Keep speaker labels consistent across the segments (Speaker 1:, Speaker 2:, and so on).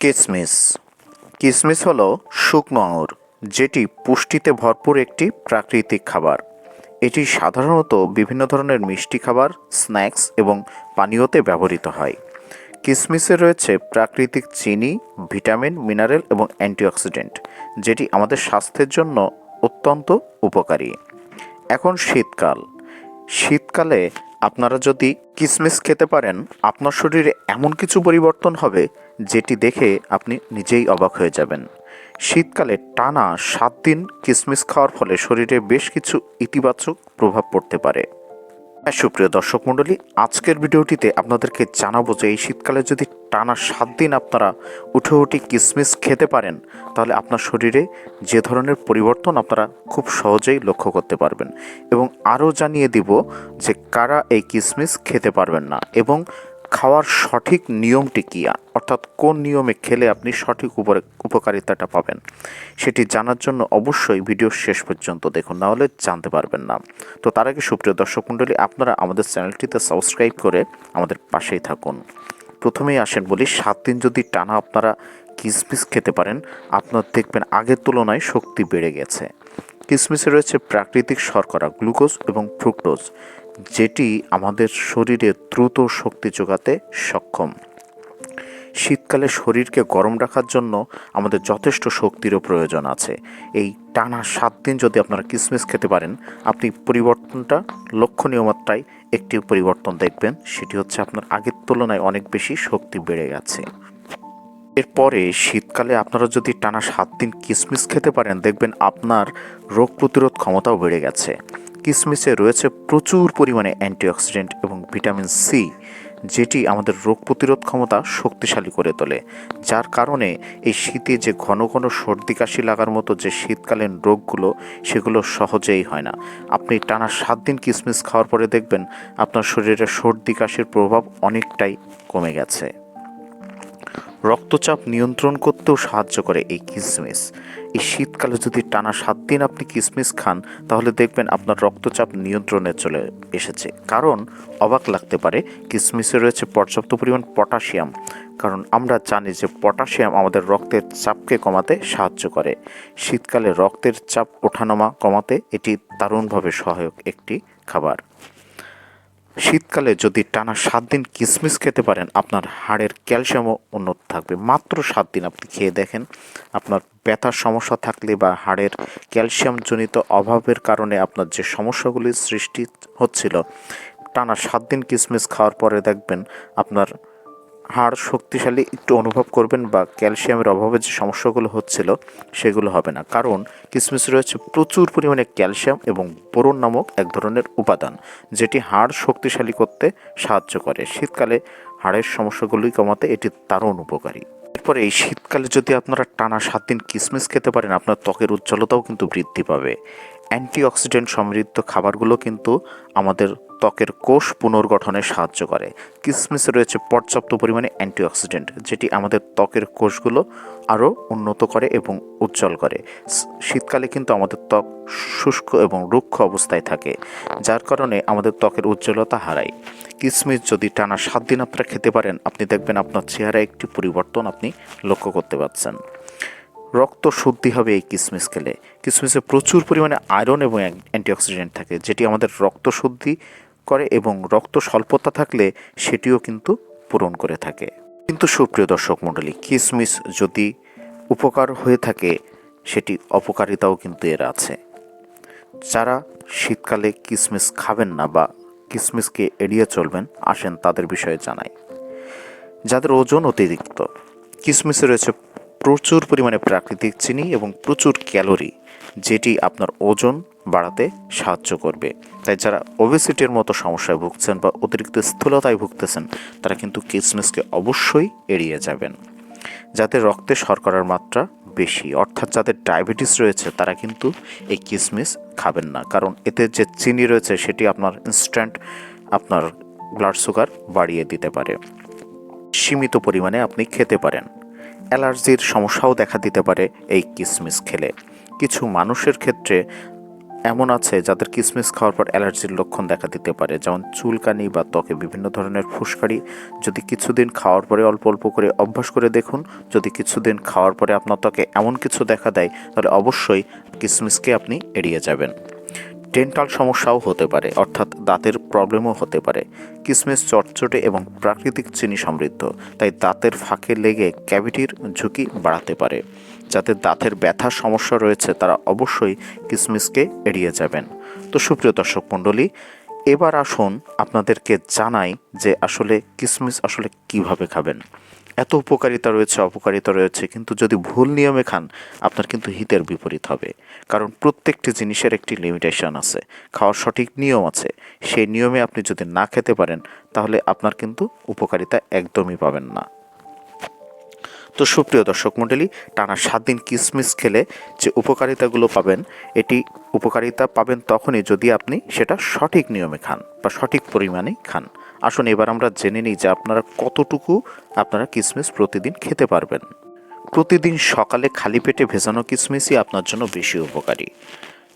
Speaker 1: কিসমিস। কিসমিস হলো শুকনো আঙুর, যেটি পুষ্টিতে ভরপুর একটি প্রাকৃতিক খাবার। এটি সাধারণত বিভিন্ন ধরনের মিষ্টি খাবার, স্ন্যাক্স এবং পানীয়তে ব্যবহৃত হয়। কিসমিসে রয়েছে প্রাকৃতিক চিনি, ভিটামিন, মিনারেল এবং অ্যান্টিঅক্সিডেন্ট, যেটি আমাদের স্বাস্থ্যের জন্য অত্যন্ত উপকারী। এখন শীতকাল। শীতকালে আপনারা যদি কিসমিস খেতে পারেন, আপনার শরীরে এমন কিছু পরিবর্তন হবে যেটি দেখে আপনি নিজেই অবাক হয়ে যাবেন। শীতকালে টানা সাত দিন কিসমিস খাওয়ার ফলে শরীরে বেশ কিছু ইতিবাচক প্রভাব পড়তে পারে। হ্যাঁ সুপ্রিয় দর্শক মণ্ডলী, আজকের ভিডিওটিতে আপনাদেরকে জানাব যে এই শীতকালে যদি টানা সাত দিন আপনারা উঠে উঠে কিসমিস খেতে পারেন, তাহলে আপনার শরীরে যে ধরনের পরিবর্তন আপনারা খুব সহজেই লক্ষ্য করতে পারবেন। এবং আরও জানিয়ে দিব যে কারা এই কিসমিস খেতে পারবেন না। এবং খাওয়ার সঠিক নিয়মটি কী? অর্থাৎ কোন নিয়মে খেলে আপনি সঠিক উপরে, উপকারিতাটা পাবেন? সেটি জানার জন্য অবশ্যই ভিডিও শেষ পর্যন্ত দেখুন, না হলে জানতে পারবেন না। তো তার আগে সুপ্রিয় দর্শক মণ্ডলী, আপনারা আমাদের চ্যানেলটিতে সাবস্ক্রাইব করে আমাদের পাশেই থাকুন। প্রথমেই আসেন বলি, সাত দিন যদি টানা আপনারা কিসমিস খেতে পারেন, আপনার দেখবেন আগের তুলনায় শক্তি বেড়ে গেছে। কিসমিসে রয়েছে প্রাকৃতিক শর্করা, গ্লুকোজ এবং ফ্রুক্টোজ। যেটি আমাদের শরীরে দ্রুত শক্তি যোগাতে সক্ষম। শীতকালে শরীরকে গরম রাখার জন্য আমাদের যথেষ্ট শক্তিরও প্রয়োজন আছে। এই টানা সাত দিন যদি আপনারা কিসমিস খেতে পারেন, আপনি পরিবর্তনটা লক্ষণীয় মাত্রায় একটি পরিবর্তন দেখবেন, সেটি হচ্ছে আপনার আগের তুলনায় অনেক বেশি শক্তি বেড়ে গেছে। এরপরে শীতকালে আপনারা যদি টানা সাত দিন কিসমিস খেতে পারেন, দেখবেন আপনার রোগ প্রতিরোধ ক্ষমতাও বেড়ে গেছে। কিসমিসে রয়েছে প্রচুর পরিমাণে অ্যান্টিঅক্সিডেন্ট এবং ভিটামিন সি যেটি আমাদের রোগ প্রতিরোধ ক্ষমতা শক্তিশালী করে তোলে। যার কারণে এই শীতে যে ঘন ঘন সর্দি কাশি লাগার মতো যে শীতকালীন রোগগুলো, সেগুলো সহজেই হয় না। আপনি টানা সাত দিন কিসমিস খাওয়ার পরে দেখবেন আপনার শরীরে সর্দি কাশির প্রভাব অনেকটাই কমে গেছে। রক্তচাপ নিয়ন্ত্রণ করতেও সাহায্য করে এই কিসমিস। এই শীতকালে যদি টানা সাত দিন আপনি কিসমিস খান, তাহলে দেখবেন আপনার রক্তচাপ নিয়ন্ত্রণে চলে এসেছে। কারণ, অবাক লাগতে পারে, কিসমিসে রয়েছে পর্যাপ্ত পরিমাণ পটাশিয়াম। কারণ আমরা জানি যে পটাশিয়াম আমাদের রক্তের চাপকে কমাতে সাহায্য করে। শীতকালে রক্তের চাপ ওঠানামা কমাতে এটি দারুণভাবে সহায়ক একটি খাবার। শীতকালে যদি টানা সাত দিন কিসমিস খেতে পারেন, আপনার হাড়ের ক্যালসিয়ামও উন্নত থাকবে। মাত্র সাত দিন আপনি খেয়ে দেখেন, আপনার ব্যথার সমস্যা থাকলে বা হাড়ের ক্যালসিয়ামজনিত অভাবের কারণে আপনার যে সমস্যাগুলির সৃষ্টি হচ্ছিল, টানা সাত দিন কিসমিস খাওয়ার পরে দেখবেন আপনার হাড় শক্তিশালী একটু অনুভব করবেন বা ক্যালসিয়ামের অভাবে যে সমস্যাগুলো হচ্ছিল সেগুলো হবে না। কারণ কিসমিসে রয়েছে প্রচুর পরিমাণে ক্যালসিয়াম এবং বোরন নামক এক ধরনের উপাদান, যেটি হাড় শক্তিশালী করতে সাহায্য করে। শীতকালে হাড়ের সমস্যাগুলি কমাতে এটি দারুণ উপকারী। এরপরে এই শীতকালে যদি আপনারা টানা সাত দিন কিসমিস খেতে পারেন, আপনার ত্বকের উজ্জ্বলতাও কিন্তু বৃদ্ধি পাবে। অ্যান্টিঅক্সিডেন্ট সমৃদ্ধ খাবারগুলো কিন্তু আমাদের ত্বকের কোষ পুনর্গঠনে সাহায্য করে। কিসমিসে রয়েছে পর্যাপ্ত পরিমাণে অ্যান্টিঅক্সিডেন্ট, যেটি আমাদের ত্বকের কোষগুলো আরও উন্নত করে এবং উজ্জ্বল করে। শীতকালে কিন্তু আমাদের ত্বক শুষ্ক এবং রুক্ষ অবস্থায় থাকে, যার কারণে আমাদের ত্বকের উজ্জ্বলতা হারায়। কিসমিস যদি টানা সাত দিন আপনারা খেতে পারেন, আপনি দেখবেন আপনার চেহারায় একটি পরিবর্তন আপনি লক্ষ্য করতে পারছেন। রক্ত শুদ্ধি হবে এই কিসমিস খেলে। কিসমিসে প্রচুর পরিমাণে আয়রন এবং অ্যান্টিঅক্সিডেন্ট থাকে, যেটি আমাদের রক্ত শুদ্ধি করে এবং রক্ত স্বল্পতা থাকলে সেটিও কিন্তু পূরণ করে থাকে। কিন্তু সুপ্রিয় দর্শক মণ্ডলী, কিসমিস যদি উপকার হয়ে থাকে, সেটি অপকারিতাও কিন্তু এর আছে। যারা শীতকালে কিসমিস খাবেন না বা কিসমিসকে এড়িয়ে চলবেন, আসেন তাদের বিষয়ে জানাই। যাদের ওজন অতিরিক্ত, কিসমিসে রয়েছে প্রচুর পরিমাণে প্রাকৃতিক চিনি এবং প্রচুর ক্যালোরি, যেটি আপনার ওজন বাড়াতে সাহায্য করবে। তাই যারা ওবেসিটির মতো সমস্যায় ভুগছেন বা অতিরিক্ত স্থূলতায় ভুগতেছেন, তারা কিন্তু কিসমিসকে অবশ্যই এড়িয়ে যাবেন। যাতে রক্তে শর্করার মাত্রা বেশি, অর্থাৎ যাদের ডায়াবেটিস রয়েছে, তারা কিন্তু এই কিসমিস খাবেন না। কারণ এতে যে চিনি রয়েছে, সেটি আপনার ইনস্ট্যান্ট আপনার ব্লাড সুগার বাড়িয়ে দিতে পারে। সীমিত পরিমাণে আপনি খেতে পারেন। অ্যালার্জির সমস্যাও দেখা দিতে পারে এই কিসমিস খেলে। কিছু মানুষের ক্ষেত্রে এমন আছে যাদের কিসমিস খাওয়ার পর অ্যালার্জির লক্ষণ দেখা দিতে পারে, যেমন চুলকানি বা ত্বকে বিভিন্ন ধরনের ফুসকারি। যদি কিছুদিন খাওয়ার পরে অল্প অল্প করে অভ্যাস করে দেখুন, যদি কিছুদিন খাওয়ার পরে আপনার ত্বকে এমন কিছু দেখা দেয়, তাহলে অবশ্যই কিসমিসকে আপনি এড়িয়ে যাবেন। ডেন্টাল সমস্যাও হতে পারে, অর্থাৎ দাঁতের প্রবলেমও হতে পারে। কিসমিস চটচটে এবং প্রাকৃতিক চিনি সমৃদ্ধ, তাই দাঁতের ফাঁকে লেগে ক্যাভিটির ঝুঁকি বাড়াতে পারে। যাতে দাঁতের ব্যথার সমস্যা রয়েছে, তারা অবশ্যই কিসমিসকে এড়িয়ে যাবেন। তো সুপ্রিয় দর্শক মণ্ডলী এবার আসুন আপনাদেরকে জানাই যে আসলে কিসমিস আসলে কীভাবে খাবেন। এত উপকারিতা রয়েছে, অপকারিতা রয়েছে, কিন্তু যদি ভুল নিয়মে খান, আপনার কিন্তু হিতের বিপরীত হবে। কারণ প্রত্যেকটি জিনিসের একটি লিমিটেশন আছে, খাওয়ার সঠিক নিয়ম আছে। সেই নিয়মে আপনি যদি না খেতে পারেন, তাহলে আপনার কিন্তু উপকারিতা একদমই পাবেন না। তো সুপ্রিয় দর্শক মণ্ডলী, টানা সাত দিন কিসমিস খেলে যে উপকারিতাগুলো পাবেন, এটি উপকারিতা পাবেন তখনই যদি আপনি সেটা সঠিক নিয়মে খান বা সঠিক পরিমাণে খান। আসুন এবার আমরা জেনে নিই যে আপনারা কতটুকু আপনারা কিসমিস প্রতিদিন খেতে পারবেন। প্রতিদিন সকালে খালি পেটে ভেজানো কিসমিসই আপনার জন্য বেশি উপকারী।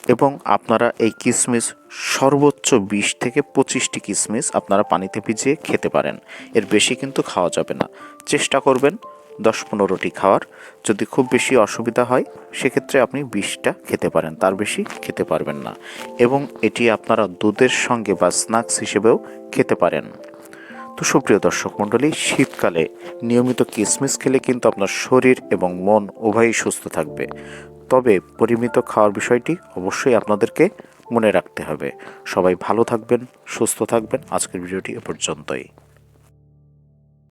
Speaker 1: এবং আপনারা এই কিসমিস সর্বোচ্চ বিশ থেকে পঁচিশটি কিসমিস আপনারা পানিতে ভিজিয়ে খেতে পারেন। এর বেশি কিন্তু খাওয়া যাবে না। চেষ্টা করবেন দশ পনেরোটি খাওয়ার যদি খুব বেশি অসুবিধা হয়, সেক্ষেত্রে আপনি বিশটা খেতে পারেন, তার বেশি খেতে পারবেন না। এবং এটি আপনারা দুধের সঙ্গে বা স্ন্যাক্স হিসেবেও খেতে পারেন। তো সুপ্রিয় দর্শক মণ্ডলী, শীতকালে নিয়মিত কিসমিস খেলে কিন্তু আপনার শরীর এবং মন উভয়ই সুস্থ থাকবে। তবে পরিমিত খাওয়ার বিষয়টি অবশ্যই আপনাদেরকে মনে রাখতে হবে। সবাই ভালো থাকবেন, সুস্থ থাকবেন। আজকের ভিডিওটি এ পর্যন্তই।